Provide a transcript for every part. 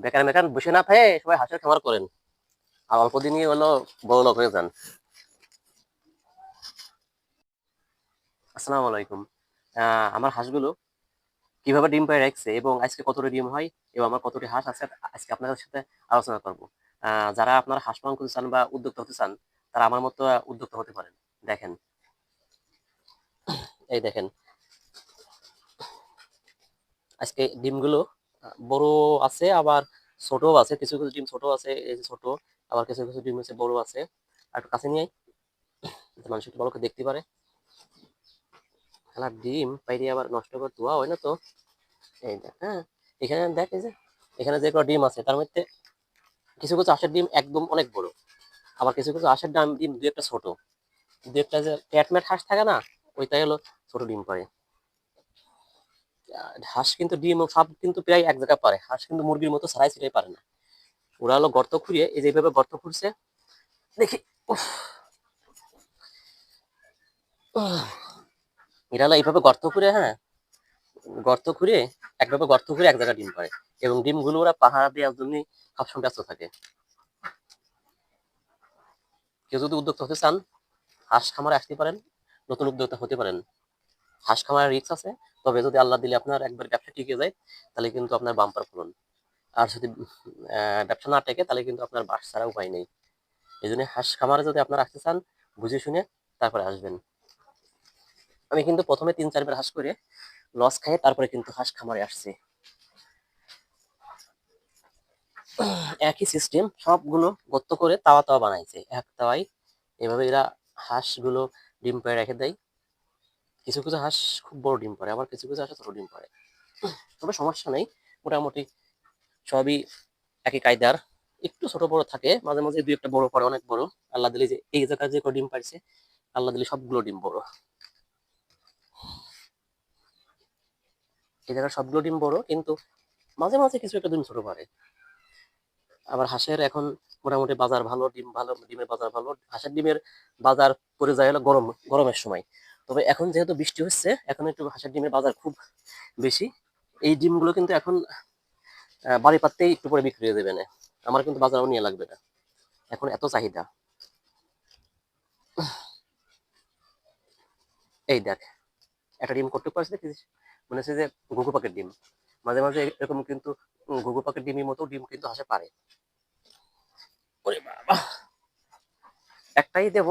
বেকার মেকার বসে না পেয়ে সবাই হাঁসের খামার করেন। আর অল্প দিনই হলো বড় লোক হয়ে যান। আসসালামু আলাইকুম। আমার হাঁসগুলো কীভাবে ডিম পায়ে রাখছে এবং আজকে কতটি ডিম হয় এবং আমার কতটি হাঁস আছে আজকে আপনাদের সাথে আলোচনা করব। যারা আপনার হাঁস পালন করতে চান বা উদ্যোক্তা হতে চান, তারা আমার মতো উদ্যোক্তা হতে পারেন। দেখেন। এই দেখেন। আজকে ডিমগুলো বড় আছে, আবার ছোটও আছে, কিছু কিছু ডিম ছোট আছে, এই ছোট, আবার কিছু কিছু ডিম হচ্ছে বড় আছে। আর একটু কাছে নিয়ে মানুষ একটু ভালো দেখতে পারে। খেলার ডিম পাইরে আবার নষ্ট করে ধোয়া হয় না তো? এই দেখ হ্যাঁ এখানে দেখ, এই যে, এখানে যে ডিম আছে, তার মধ্যে কিছু কিছু আঁশের ডিম একদম অনেক বড়। আবার কিছু কিছু আঁশের ডাম দু একটা ছোট। দু একটা যে প্যাট ম্যাট হাঁস থাকে না, ওইটাই হলো ছোট ডিম পারে। হাঁস কিন্তু ডিম সব কিন্তু প্রায় এক জায়গায় পারে। হাঁস কিন্তু মুরগির মতো ছাড়াই ছিটাই পারে না। ওরা হলো গর্ত খুঁড়িয়ে এই যেভাবে গর্ত খুঁড়ছে, দেখি এরা হলো এইভাবে গর্ত খুঁড়ে হ্যাঁ গর্ত খুঁড়ে একভাবে গর্ত খুঁড়ে এক জায়গায় ডিম পারে এবং ডিমগুলো ওরা পাহাড় দেওয়ার জন্য সবসময় ব্যস্ত থাকে। কেউ যদি উদ্যোক্তা হতে চান, হাঁস খামারে আসতে পারেন, নতুন উদ্যোক্তা হতে পারেন। হাঁস খামারের রিস্ক আছে। তবে যদি আল্লাহ দিলে আপনার একবার ব্যবসা টিকে যায়, তাহলে কিন্তু আপনার বাম্পার ফলন আর যদি ব্যবসা না টেকে, তাহলে কিন্তু আপনার বাস ছাড়া উপায় নেই। এই জন্য হাঁস খামারে যদি আপনার আসতে চান, বুঝে শুনে তারপরে আসবেন। আমি কিন্তু প্রথমে তিন, চারবার হাঁস করে লস খাই তারপরে কিন্তু হাঁস খামারে আসছি। একই সিস্টেম সবগুলো গর্ত করে তাওয়া তাওয়া বানাইছে। এক তাওয়াই এভাবে এরা হাঁসগুলো ডিম পাড়ে রেখে দেয়। কিছু কিছু হাঁস খুব বড় ডিম পাড়ে, আবার কিছু কিছু হাঁস ছোট ডিম পাড়ে। তবে সমস্যা নেই, মোটামুটি সবই একই কায়দার। একটু ছোট বড় থাকে, মাঝে মাঝে দুই একটা বড় পড়ে, অনেক বড়। আল্লাহ দিলে যে এই জায়গায় যে ডিম পাড়ছে, আল্লাহ দিলে সবগুলো ডিম বড়। এই জায়গায় সবগুলো ডিম বড়, কিন্তু মাঝে মাঝে কিছু একটা ডিম ছোট পারে আবার হাঁসের এখন মোটামুটি বাজার ভালো, ডিম ভালো, ডিমের বাজার ভালো। হাঁসের ডিমের বাজার পড়ে যায় হলো গরম, গরমের সময়। তবে এখন যেহেতু বৃষ্টি হচ্ছে, এখন একটু হাঁসের ডিমের বাজার খুব বেশি। এই ডিমগুলো কিন্তু এখন বাড়ি পাততেই একটু পরে বিক্রি যাবে না আমার কিন্তু বাজারও নিয়ে লাগবে না এখন এত চাহিদা। এই দেখ, একটা ডিম করতে পারছে দেখিস? মনে হচ্ছে যে ঘুঘু পাকের ডিম। মাঝে মাঝে এরকম কিন্তু ঘুঘু পাকের ডিমের মতো ডিম কিন্তু হাসে পারে। একটাই দেব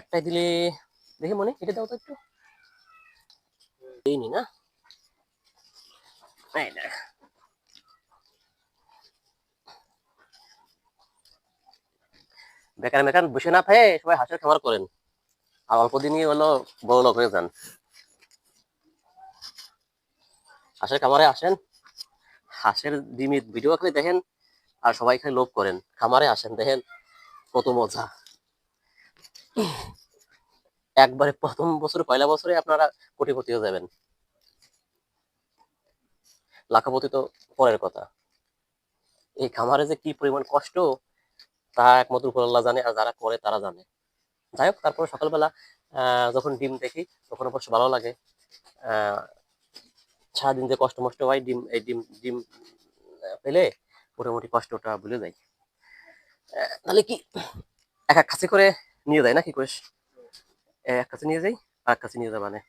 একটাই দিলে, দেখি মনে এটা দাও তো একটু। দিইনি না? এই দেখ। বেকার মেকার বসে না পেয়ে সবাই হাঁসের খামার করেন। আর অল্প দিনই হলো বড় লোক হয়ে যান। হাঁসের খামারে আসেন, হাঁসের ডিমের ভিডিও খালি দেখেন আর সবাই খালি লোভ করেন। খামারে আসেন, দেখেন কত মজা। একবারে প্রথম বছর পয়লা বছরে আপনারা কোটিপতি হয়ে যাবেন। লাখাপতি তো পরের কথা। এই খামারে যে কি পরিমাণ কষ্ট তা একমাত্র উপর জানে আর যারা করে তারা জানে। যাই হোক তারপর সকালবেলা যখন ডিম দেখি তখন অবশ্য ভালো লাগে। সারাদিন যে কষ্ট মষ্ট হয় ডিম এই ডিম ডিম পেলে মোটামুটি কষ্টটা ভুলে আহ, তাহলে কি এক এক কাছে করে নিয়ে যায় না কি করিস এক কাছে নিয়ে যাই আর কাছে নিয়ে যাবা না।